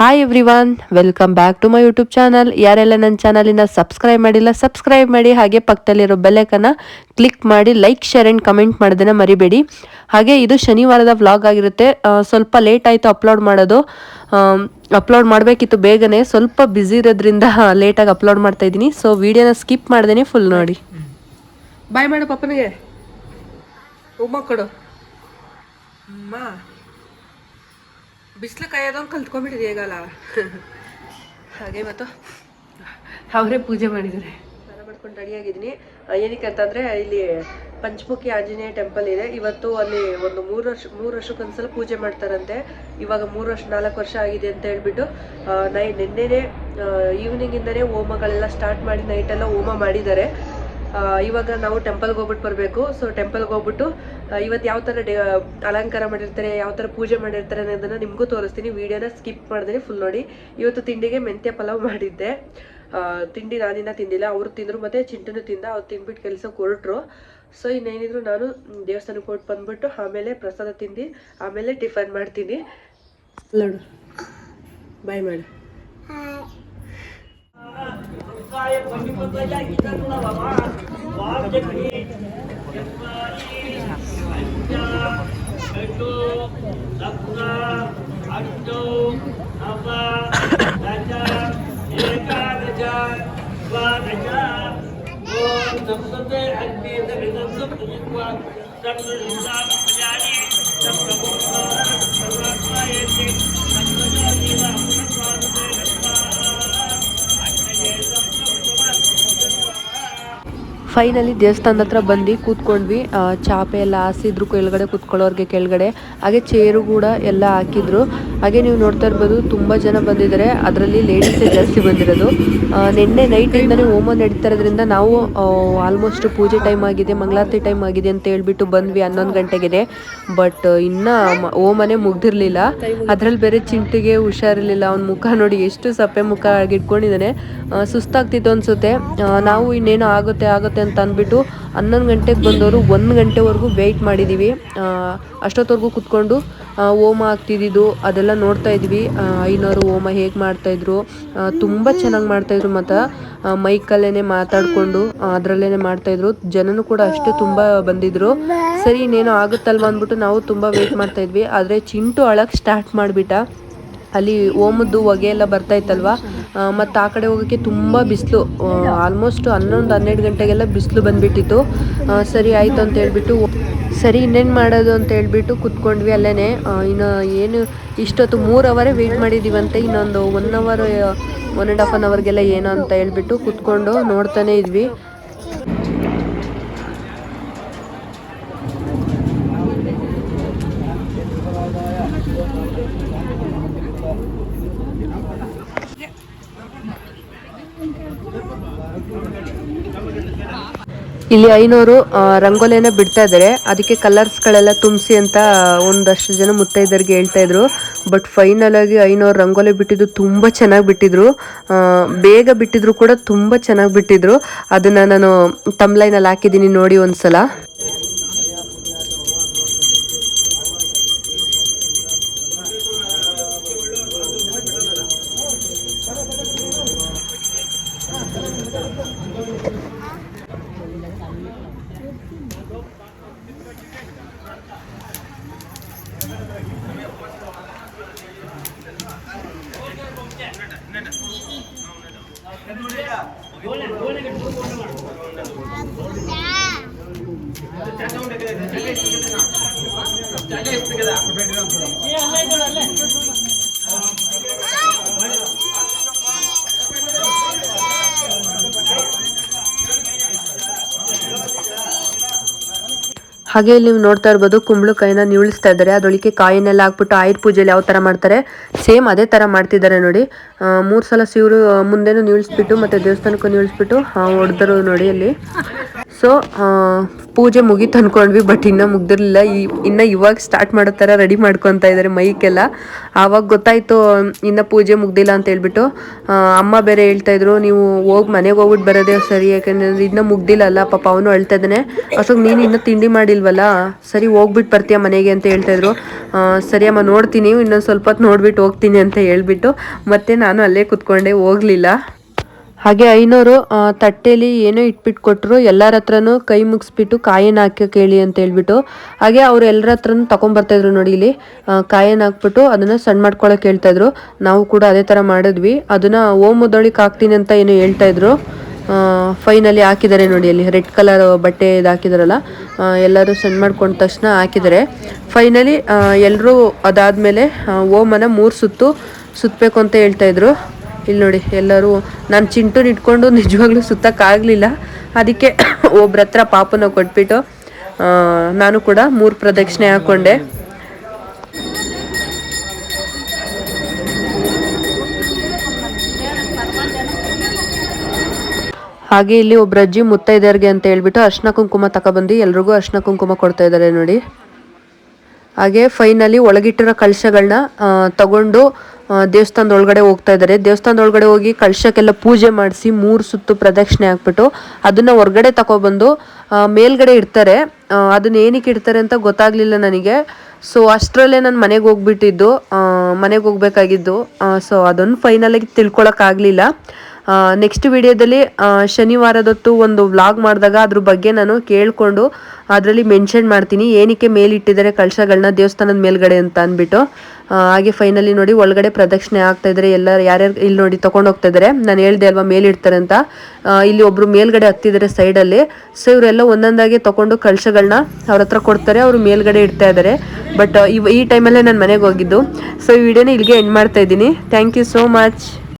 Hi everyone welcome back to my YouTube channel ಯಾರೆಲ್ಲ ನನ್ನ ಚಾನಲಿನ ಸಬ್ಸ್ಕ್ರೈಬ್ ಮಾಡಿಲ್ಲ ಸಬ್ಸ್ಕ್ರೈಬ್ ಮಾಡಿ, ಹಾಗೆ ಪಕ್ಕದಲ್ಲಿರೋ ಬೆಲೆಕನ್ನು ಕ್ಲಿಕ್ ಮಾಡಿ ಲೈಕ್ ಶೇರ್ ಆ್ಯಂಡ್ ಕಮೆಂಟ್ ಮಾಡೋದನ್ನ ಮರಿಬೇಡಿ. ಹಾಗೆ ಇದು ಶನಿವಾರದ ವ್ಲಾಗ್ ಆಗಿರುತ್ತೆ. ಸ್ವಲ್ಪ ಲೇಟ್ ಆಯಿತು ಅಪ್ಲೋಡ್ ಮಾಡೋದು. ಅಪ್ಲೋಡ್ ಮಾಡಬೇಕಿತ್ತು ಬೇಗನೆ. ಸ್ವಲ್ಪ ಬ್ಯುಸಿ ಇರೋದ್ರಿಂದ ಲೇಟಾಗಿ ಅಪ್ಲೋಡ್ ಮಾಡ್ತಾ ಇದ್ದೀನಿ. ಸೊ ವಿಡಿಯೋನ ಸ್ಕಿಪ್ ಮಾಡ್ದೇನೆ ಫುಲ್ ನೋಡಿ. ಬಾಯ್ ಮಾಡು ಪಪ್ಪನಿಗೆ. ಉಮ್ಮ ಕೊಡು. ಬಿಸಿಲು ಕಾಯೋದೊಂದು ಕಲ್ತ್ಕೊಂಡ್ಬಿಟ್ಟಿದೆ ಹೇಗಲ್ಲ ಹಾಗೆ ಮತ್ತು? ಅವರೇ ಪೂಜೆ ಮಾಡಿದ್ದಾರೆ. ಸ್ನಾನ ಮಾಡ್ಕೊಂಡು ರೆಡಿಯಾಗಿದ್ದೀನಿ ಏನಕ್ಕೆ ಅಂತಂದರೆ ಇಲ್ಲಿ ಪಂಚಮುಖಿ ಆಂಜನೇಯ ಟೆಂಪಲ್ ಇದೆ. ಇವತ್ತು ಅಲ್ಲಿ ಒಂದು ಮೂರು ವರ್ಷ ಮೂರು ವರ್ಷಕ್ಕೊಂದ್ಸಲ ಪೂಜೆ ಮಾಡ್ತಾರಂತೆ. ಇವಾಗ ಮೂರು ವರ್ಷ ನಾಲ್ಕು ವರ್ಷ ಆಗಿದೆ ಅಂತ ಹೇಳ್ಬಿಟ್ಟು ನೈ ನಿನ್ನೆನೇ ಈವ್ನಿಂಗಿಂದನೇ ಹೋಮಗಳೆಲ್ಲ ಸ್ಟಾರ್ಟ್ ಮಾಡಿ ನೈಟೆಲ್ಲ ಹೋಮ ಮಾಡಿದ್ದಾರೆ. ಇವಾಗ ನಾವು ಟೆಂಪಲ್ಗೆ ಹೋಗ್ಬಿಟ್ಟು ಬರಬೇಕು. ಸೊ ಟೆಂಪಲ್ಗೆ ಹೋಗ್ಬಿಟ್ಟು ಇವತ್ತು ಯಾವ ಥರ ಡೇ ಅಲಂಕಾರ ಮಾಡಿರ್ತಾರೆ ಯಾವ ಥರ ಪೂಜೆ ಮಾಡಿರ್ತಾರೆ ಅನ್ನೋದನ್ನ ನಿಮಗೂ ತೋರಿಸ್ತೀನಿ. ವೀಡಿಯೋನ ಸ್ಕಿಪ್ ಮಾಡಿದ್ರೆ ಫುಲ್ ನೋಡಿ. ಇವತ್ತು ತಿಂಡಿಗೆ ಮೆಂತ್ಯ ಪಲಾವ್ ಮಾಡಿದ್ದೆ. ತಿಂಡಿ ನಾನಿನ್ನ ತಿಂದಿಲ್ಲ. ಅವರು ತಿಂದರು ಮತ್ತೆ ಚಿಂಟನು ತಿಂದ ಅವ್ರು ತಿಂದ್ಬಿಟ್ಟು ಕೆಲಸಕ್ಕೆ ಹೊರಟ್ರು. ಸೊ ಇನ್ನೇನಿದ್ರು ನಾನು ದೇವಸ್ಥಾನಕ್ಕೆ ಕೊಟ್ಟು ಬಂದ್ಬಿಟ್ಟು ಆಮೇಲೆ ಪ್ರಸಾದ ತಿಂದು ಆಮೇಲೆ ಟಿಫನ್ ಮಾಡ್ತೀನಿ. ನೋಡು ಬಾಯ್ ಮಾಡಿ تبصت عندي تبصت تبصت ಫೈನಲಿ ದೇವಸ್ಥಾನದ ಹತ್ರ ಬಂದು ಕೂತ್ಕೊಂಡ್ವಿ. ಚಾಪೆ ಎಲ್ಲ ಹಾಸಿದ್ರು, ಕೆಳಗಡೆ ಕೂತ್ಕೊಳ್ಳೋರಿಗೆ ಕೆಳಗಡೆ. ಹಾಗೆ ಚೇರು ಕೂಡ ಎಲ್ಲ ಹಾಕಿದ್ರು. ಹಾಗೆ ನೀವು ನೋಡ್ತಾ ಇರ್ಬೋದು, ತುಂಬ ಜನ ಬಂದಿದ್ದಾರೆ. ಅದರಲ್ಲಿ ಲೇಡೀಸೇ ಜಾಸ್ತಿ ಬಂದಿರೋದು. ನಿನ್ನೆ ನೈಟಿಂದನೇ ಹೋಮ ನಡೀತಾ ಇರೋದ್ರಿಂದ ನಾವು ಆಲ್ಮೋಸ್ಟ್ ಪೂಜೆ ಟೈಮ್ ಆಗಿದೆ, ಮಂಗಳಾರತಿ ಟೈಮ್ ಆಗಿದೆ ಅಂತ ಹೇಳ್ಬಿಟ್ಟು ಬಂದ್ವಿ ಹನ್ನೊಂದು ಗಂಟೆಗೆ ಬಟ್ ಇನ್ನ ಓಮನೆ ಮುಗ್ದಿರ್ಲಿಲ್ಲ. ಅದ್ರಲ್ಲಿ ಬೇರೆ ಚಿಂಟಿಗೆ ಹುಷಾರಿರ್ಲಿಲ್ಲ. ಅವ್ನ ಮುಖ ನೋಡಿ ಎಷ್ಟು ಸಪ್ಪೆ ಮುಖ ಆಗಿಟ್ಕೊಂಡಿದ್ದಾನೆ. ಸುಸ್ತಾಗ್ತಿತ್ತು ಅನ್ಸುತ್ತೆ. ನಾವು ಇನ್ನೇನೋ ಆಗುತ್ತೆ ಆಗುತ್ತೆ ಅಂದ್ಬಿಟ್ಟು ಹನ್ನೊಂದು ಗಂಟೆಗೆ ಬಂದವರು ಒಂದು ಗಂಟೆವರೆಗೂ ವೆಯ್ಟ್ ಮಾಡಿದ್ದೀವಿ ಅಷ್ಟೊತ್ತವರೆಗೂ ಕುತ್ಕೊಂಡು ಓಮ ಹೋಮ ಆಗ್ತಿದ್ದು ಅದೆಲ್ಲ ನೋಡ್ತಾ ಇದ್ವಿ. ಐನವರು ಹೋಮ ಹೇಗೆ ಮಾಡ್ತಾಯಿದ್ರು ತುಂಬ ಚೆನ್ನಾಗಿ ಮಾಡ್ತಾಯಿದ್ರು ಮತ್ತು ಮೈಕಲ್ಲೇ ಮಾತಾಡಿಕೊಂಡು ಅದರಲ್ಲೇ ಮಾಡ್ತಾಯಿದ್ರು ಜನನು ಕೂಡ ಅಷ್ಟೇ ತುಂಬ ಬಂದಿದ್ರು. ಸರಿ, ಇನ್ನೇನೋ ಆಗುತ್ತಲ್ವ ಅಂದ್ಬಿಟ್ಟು ನಾವು ತುಂಬ ವೆಯ್ಟ್ ಮಾಡ್ತಾಯಿದ್ವಿ ಆದರೆ ಚಿಂಟು ಅಳಕ್ಕೆ ಸ್ಟಾರ್ಟ್ ಮಾಡಿಬಿಟ್ಟ. ಅಲ್ಲಿ ಓಮದ್ದು ಹೊಗೆ ಎಲ್ಲ ಬರ್ತಾ ಇತ್ತಲ್ವಾ? ಮತ್ತು ಆ ಕಡೆ ಹೋಗೋಕ್ಕೆ ತುಂಬ ಬಿಸಿಲು ಆಲ್ಮೋಸ್ಟ್ ಹನ್ನೊಂದು, ಹನ್ನೆರಡು ಗಂಟೆಗೆಲ್ಲ ಬಿಸಿಲು ಬಂದ್ಬಿಟ್ಟಿತ್ತು. ಸರಿ ಆಯಿತು ಅಂತ ಹೇಳ್ಬಿಟ್ಟು ಸರಿ, ಇನ್ನೇನು ಮಾಡೋದು ಅಂತ ಹೇಳ್ಬಿಟ್ಟು ಕುತ್ಕೊಂಡ್ವಿ ಅಲ್ಲೇ ಇನ್ನು ಏನು, ಇಷ್ಟೊತ್ತು ಮೂರು ಅವರೇ ವೆಯ್ಟ್ ಮಾಡಿದ್ದೀವಂತೆ ಇನ್ನೊಂದು one hour one and half an ಅವರ್ಗೆಲ್ಲ ಏನು ಅಂತ ಹೇಳ್ಬಿಟ್ಟು ಕುತ್ಕೊಂಡು ನೋಡ್ತಾನೆ ಇದ್ವಿ. ಇಲ್ಲಿ ಐನೂರು ರಂಗೋಲಿನ ಬಿಡ್ತಾ ಇದ್ದಾರೆ. ಅದಕ್ಕೆ ಕಲರ್ಸ್ ಗಳೆಲ್ಲ ತುಂಬಿಸಿ ಅಂತ ಒಂದಷ್ಟು ಜನ ಮುತ್ತೈದರಿಗೆ ಹೇಳ್ತಾ ಇದ್ರು. ಬಟ್ ಫೈನಲ್ ಆಗಿ ಐನೂರು ರಂಗೋಲಿ ಬಿಟ್ಟಿದ್ದು ತುಂಬಾ ಚೆನ್ನಾಗಿ ಬಿಟ್ಟಿದ್ರು. ಬೇಗ ಬಿಟ್ಟಿದ್ರು ಕೂಡ ತುಂಬಾ ಚೆನ್ನಾಗಿ ಬಿಟ್ಟಿದ್ರು. ಅದನ್ನ ನಾನು ತಮ್ಲೈನಲ್ಲಿ ಹಾಕಿದ್ದೀನಿ ನೋಡಿ ಒಂದ್ಸಲ. కదా ಹಾಗೆ ಇಲ್ಲಿ ನೀವು ನೋಡ್ತಾ ಇರ್ಬೋದು ಕುಂಬಳಕಾಯಿನ ನೀಳಿಸ್ತಾ ಇದ್ದಾರೆ. ಅದರೊಳಗೆ ಕಾಯಿನೆಲ್ಲ ಹಾಕ್ಬಿಟ್ಟು ಆಯುರ್ ಪೂಜೆಯಲ್ಲಿ ಯಾವ ಥರ ಮಾಡ್ತಾರೆ, ಸೇಮ್ ಅದೇ ಥರ ಮಾಡ್ತಿದ್ದಾರೆ ನೋಡಿ. ಮೂರ್ ಸಲ ಸಿವರು ಮುಂದೆನೂ ನೀಳಿಸ್ಬಿಟ್ಟು ಮತ್ತೆ ದೇವಸ್ಥಾನಕ್ಕೂ ನೀಳಿಸ್ಬಿಟ್ಟು ಹೊಡೆದರು ನೋಡಿ ಅಲ್ಲಿ ಸೊ ಪೂಜೆ ಮುಗೀತು ಅಂದ್ಕೊಂಡ್ವಿ ಬಟ್ ಇನ್ನೂ ಮುಗ್ದಿರಲಿಲ್ಲ. ಈ, ಇನ್ನು ಇವಾಗ ಸ್ಟಾರ್ಟ್ ಮಾಡೋ ಥರ ರೆಡಿ ಮಾಡ್ಕೊತಾ ಇದ್ದಾರೆ ಮೈಕೆಲ್ಲ. ಆವಾಗ ಗೊತ್ತಾಯಿತು, ಇನ್ನು ಪೂಜೆ ಮುಗ್ದಿಲ್ಲ ಅಂತ ಹೇಳ್ಬಿಟ್ಟು ಅಮ್ಮ ಬೇರೆ ಹೇಳ್ತಾ ಇದ್ರು, ನೀವು ಹೋಗಿ, ಮನೆಗೆ ಹೋಗ್ಬಿಟ್ಟು ಬರೋದೇ ಸರಿ, ಯಾಕಂದ್ರೆ ಇನ್ನೂ ಮುಗ್ದಿಲ್ಲ ಅಲ್ಲ, ಪಾಪ ಅವನು ಅಳ್ತಾ ಇದ್ದಾನೆ. ಅಷ್ಟೊಂದು ನೀನು ಇನ್ನೂ ತಿಂಡಿ ಮಾಡಿಲ್ವಲ್ಲ? ಸರಿ ಹೋಗ್ಬಿಟ್ಟು ಬರ್ತೀಯ ಮನೆಗೆ? ಅಂತ ಹೇಳ್ತಾ ಇದ್ರು. ಸರಿ ಅಮ್ಮ, ನೋಡ್ತೀನಿ, ಇನ್ನೊಂದು ಸ್ವಲ್ಪ ಹೊತ್ತು ನೋಡ್ಬಿಟ್ಟು ಹೋಗ್ತೀನಿ, ಅಂತ ಹೇಳ್ಬಿಟ್ಟು, ಮತ್ತೆ ನಾನು ಅಲ್ಲೇ ಕುತ್ಕೊಂಡೆ, ಹೋಗ್ಲಿಲ್ಲ. ಹಾಗೆ ಐನೋರು ತಟ್ಟೆಲಿ ಏನೋ ಇಟ್ಬಿಟ್ಟು ಕೊಟ್ಟರು ಎಲ್ಲರ ಹತ್ರನೂ ಕೈ ಮುಗಿಸ್ಬಿಟ್ಟು ಕಾಯನ್ನು ಹಾಕಿ ಹೇಳಿ ಅಂತ ಹೇಳ್ಬಿಟ್ಟು, ಹಾಗೆ ಅವ್ರು ಎಲ್ಲರ ಹತ್ರನೂ ತೊಗೊಂಬರ್ತಾಯಿದ್ರು ನೋಡಿ ಇಲ್ಲಿ ಕಾಯನ್ನು ಹಾಕ್ಬಿಟ್ಟು ಅದನ್ನು ಸಣ್ಣ ಮಾಡ್ಕೊಳಕ್ಕೆ ಹೇಳ್ತಾಯಿದ್ರು ನಾವು ಕೂಡ ಅದೇ ಥರ ಮಾಡಿದ್ವಿ. ಅದನ್ನ ಓಮುದೊಳಿಗೆ ಹಾಕ್ತೀನಿ ಅಂತ ಏನೋ ಹೇಳ್ತಾ ಇದ್ರು. ಫೈನಲಿ ಹಾಕಿದ್ದಾರೆ ನೋಡಿ ಅಲ್ಲಿ, ರೆಡ್ ಕಲರ್ ಬಟ್ಟೆ ಇದು ಹಾಕಿದಾರಲ್ಲ ಎಲ್ಲರೂ ಸಣ್ಣ ಮಾಡ್ಕೊಂಡ ತಕ್ಷಣ ಹಾಕಿದ್ದಾರೆ. ಫೈನಲಿ ಎಲ್ಲರೂ ಅದಾದಮೇಲೆ ಓಮನ ಮೂರು ಸುತ್ತು ಸುತ್ತಬೇಕು ಅಂತ ಹೇಳ್ತಾ ಇದ್ರು. ಇಲ್ಲಿ ನೋಡಿ, ಎಲ್ಲರೂ ನಾನು ಚಿಂಟು ಇಟ್ಕೊಂಡು ನಿಜವಾಗ್ಲೂ ಸುತ್ತಕ್ಕಾಗಲಿಲ್ಲ. ಅದಕ್ಕೆ ಒಬ್ರ ಹತ್ರ ಪಾಪನ ಕೊಟ್ಬಿಟ್ಟು ನಾನು ಕೂಡ ಮೂರು ಪ್ರದಕ್ಷಿಣೆ ಹಾಕ್ಕೊಂಡೆ ಹಾಗೆ ಇಲ್ಲಿ ಒಬ್ರ ಅಜ್ಜಿ ಮುತ್ತೈದರ್ಗೆ ಅಂತ ಹೇಳ್ಬಿಟ್ಟು ಅರ್ಶಿನ ಕುಂಕುಮ ತಗೊಬಂದು ಎಲ್ರಿಗೂ ಅರ್ಶಿನ ಕುಂಕುಮ ಕೊಡ್ತಾ ಇದ್ದಾರೆ ನೋಡಿ. ಹಾಗೆ ಫೈನಲಿ ಒಳಗಿಟ್ಟಿರೋ ಕಳಶಗಳನ್ನ ತಗೊಂಡು ದೇವಸ್ಥಾನದ ಒಳಗಡೆ ಹೋಗ್ತಾ ಇದ್ದಾರೆ ದೇವಸ್ಥಾನದ ಒಳಗಡೆ ಹೋಗಿ ಕಳಶಕ್ಕೆಲ್ಲ ಪೂಜೆ ಮಾಡಿಸಿ ಮೂರು ಸುತ್ತು ಪ್ರದಕ್ಷಿಣೆ ಹಾಕ್ಬಿಟ್ಟು ಅದನ್ನ ಹೊರಗಡೆ ತಗೊಬಂದು ಮೇಲ್ಗಡೆ ಇಡ್ತಾರೆ. ಅದನ್ನ ಏನಕ್ಕೆ ಇಡ್ತಾರೆ ಅಂತ ಗೊತ್ತಾಗ್ಲಿಲ್ಲ ನನಗೆ. ಸೊ ಅಷ್ಟರಲ್ಲೇ ನಾನು ಮನೆಗೆ ಹೋಗ್ಬಿಟ್ಟಿದ್ದು. ಮನೆಗೆ ಹೋಗ್ಬೇಕಾಗಿದ್ದು. ಸೊ ಅದನ್ನು ಫೈನಲಾಗಿ ತಿಳ್ಕೊಳಕ್ಕಾಗಲಿಲ್ಲ ನೆಕ್ಸ್ಟ್ ವಿಡಿಯೋದಲ್ಲಿ ಶನಿವಾರದೊತ್ತು ಒಂದು ವ್ಲಾಗ್ ಮಾಡಿದಾಗ ಅದ್ರ ಬಗ್ಗೆ ನಾನು ಕೇಳಿಕೊಂಡು ಅದರಲ್ಲಿ ಮೆನ್ಷನ್ ಮಾಡ್ತೀನಿ. ಏನಕ್ಕೆ ಮೇಲಿಟ್ಟಿದ್ದಾರೆ ಕಳಶಗಳನ್ನ ದೇವಸ್ಥಾನದ ಮೇಲ್ಗಡೆ ಅಂತ ಅಂದ್ಬಿಟ್ಟು. ಹಾಗೆ ಫೈನಲಿ ನೋಡಿ ಒಳಗಡೆ ಪ್ರದಕ್ಷಿಣೆ ಆಗ್ತಾ ಇದ್ದಾರೆ ಎಲ್ಲ ಯಾರ್ಯಾರು ಇಲ್ಲಿ ನೋಡಿ ತಗೊಂಡು ಹೋಗ್ತಾ ನಾನು ಹೇಳಿದೆ ಅಲ್ವಾ ಮೇಲಿಡ್ತಾರೆ ಅಂತ. ಇಲ್ಲಿ ಒಬ್ರು ಮೇಲ್ಗಡೆ ಹತ್ತಿದ್ದಾರೆ ಸೈಡಲ್ಲಿ ಸೊ ಇವರೆಲ್ಲ ಒಂದೊಂದಾಗಿ ತಗೊಂಡು ಕಳಶಗಳನ್ನ ಅವ್ರ ಹತ್ರ ಕೊಡ್ತಾರೆ, ಅವರು ಮೇಲ್ಗಡೆ ಇಡ್ತಾ ಇದ್ದಾರೆ ಬಟ್ ಇವ್ ಈ ಟೈಮಲ್ಲೇ ನಾನು ಮನೆಗೆ ಹೋಗಿದ್ದು. ಸೊ ಈ ವಿಡಿಯೋನ ಇಲ್ಲಿಗೆ ಎಂಡ್ ಮಾಡ್ತಾ ಇದ್ದೀನಿ. Thank you so much